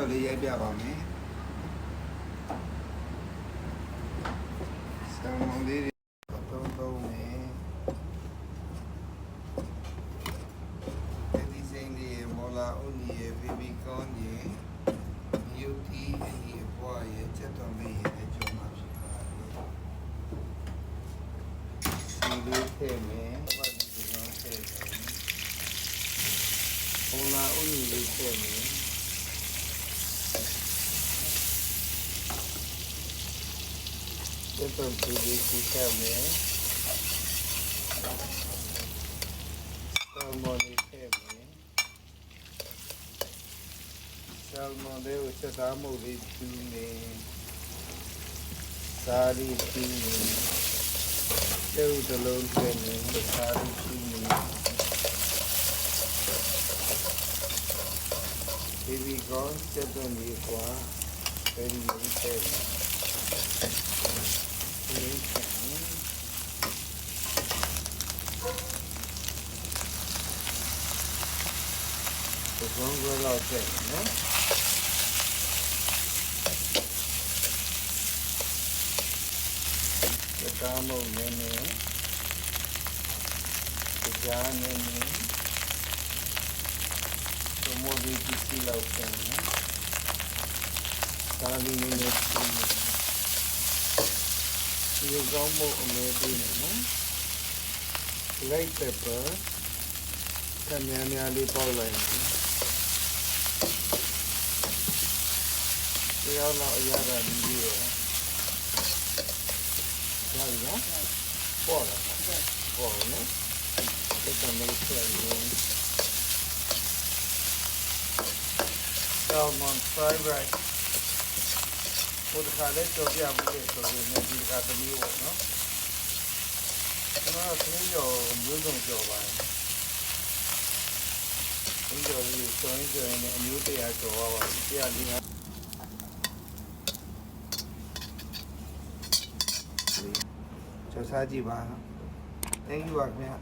တော်လေးရိုက်ပြပါမယ်ဆာမွန်လေးတွေသုံးသုံးမယ်ဒီစိန်လေးမော်လာဦးနီရဲ့ဘေဘီကွန်ရဲ့ယူတီအီအပွားရဲ့ချက်တော်လေးရဲ့အကျုံးမှာဖြစ်ပါတယ်ဒီလေးထည့်မယ်ဘာဒီကောင်ထည့်မယ်မော်လာဦးနီလေးထည့်မယ် Ito ang PVC kami. Salmon kami. Salmon de usa damo de tune. Sari tune. Teu dalon kami. Sari tune. Baby gone. Cheto ni kwa. Very very လေးချင် ဒီကုန်းကတော့ကျက်နော်ဒီကားမုံနေနေဒီကြားနေနေဒီမိုဒီပစ္စည်းလောက်ကျန်နော်ဒါလေးနေနေပြင်နေဒီကောင်းမှုအမဲပေးနေနော် light pepper ကများများလေးပေါက်လိုက်နော် ဒီရောက်တော့အရာကဒီကြီးရယ်ရပြီနော်ပေါ်လာပေါ်နော်ဒီကမေးဆက်ရင် salmon fried rice ဟိုတစ်ခါလဲကြော်ပြမှုလေဆိုရင်ဒီကတမျိုးပေါ့နော်ကျွန်တော်ကသမီးကျော်မျိုးစုံကြော်ပါတယ်သမီးကျော်လေးကျော်ရင်ကျော်ရင်လည်းအမျိုးတရားကျော်သွားပါပြီတရားလေး ကကျော်စားကြည့်ပါ thank you ပါခင်ဗျာ